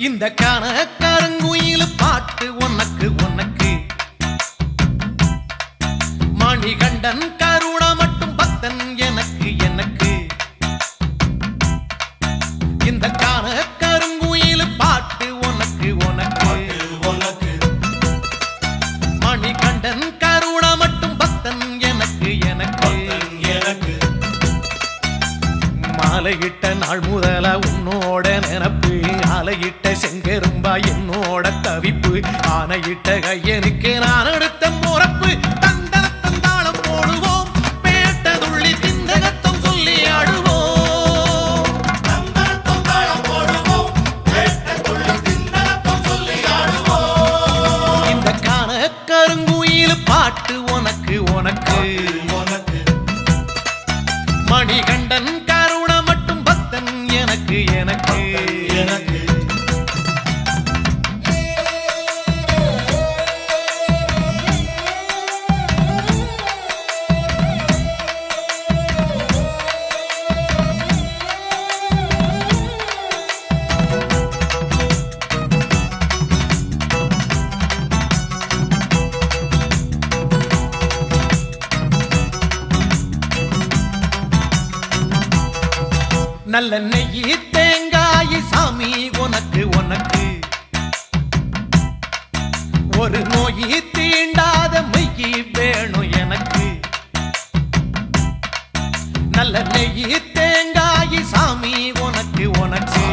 இந்த கான பாட்டு உனக்கு உனக்கு. மணிகண்டன் கருணா மட்டும் மாலையிட்ட நாள் முதல உன்னோட நினப்பு. ஆலையிட்ட செங்கெரும்பா என்னோட தவிப்பு. ஆனையிட்ட கையனுக்கு நான் நல்ல நெய் தேங்காய் சாமி உனக்கு உனக்கு. ஒரு நோய் தீண்டாத மெய்யி வேணும் எனக்கு. நல்ல நெய் தேங்காய் சாமி உனக்கு உனக்கு.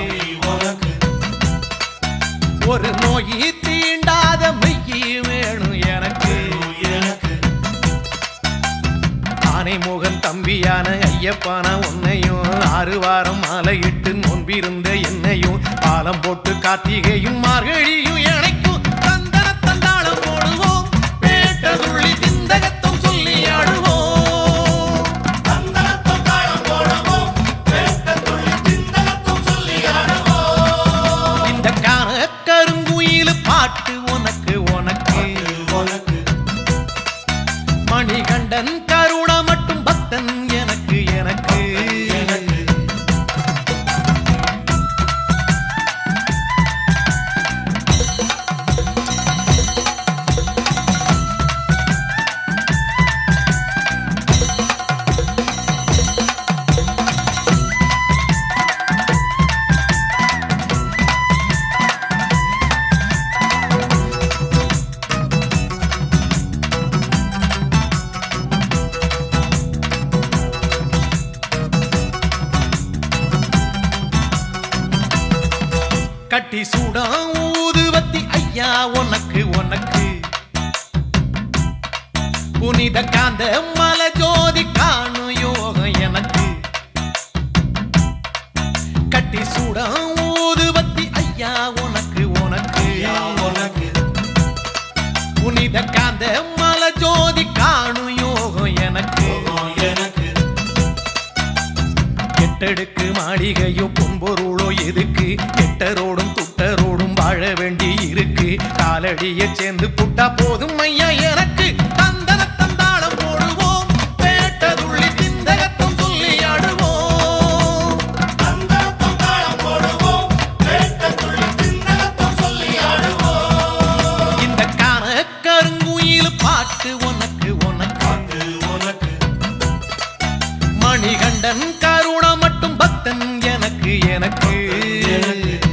உனக்கு ஒரு நோய் தீண்டாத மெய்யி வேணும் எனக்கு. எனக்கு ஆனை முகன் தம்பியான ஐயப்பான உன்னையும் ஆறு வாரம் மாலையிட்டு நோன்பிருந்த என்னையும் பாலம் போட்டு கார்த்திகையும் மார்கழியும் கட்டி சூடா ஊதுவத்தி ஐயா உனக்கு உனக்கு. புனித காந்த மல ஜோதி காணும் யோகம் எனக்கு. கட்டி சூடா ஊதுவத்தி ஐயா உனக்கு உனக்கு. உனக்கு. புனித காந்த மாளிகையோ பொன்பொருளோ எதுக்கு? எட்டரோடும் துட்டரோடும் வாழ வேண்டி இருக்கு. காலடிய சேர்ந்து புட்டா போதும் ஐயா எனக்கு தந்தன தந்தாளம் போடுவோம். பேட்டதுள்ளி திந்தகத்தம் சொல்லி ஆடுவோம். தந்தனத்தம் தாளம் போடுவோம். வேட்டத்துள்ளி திண்டனத்தம் சொல்லி ஆடுவோம். இந்த கான கருங்குயில் பாட்டு உனக்கு உனக்கு. உனக்கு. மணிகண்டன் கருணா மட்டும் பக்தன் எனக்கு எனக்கு.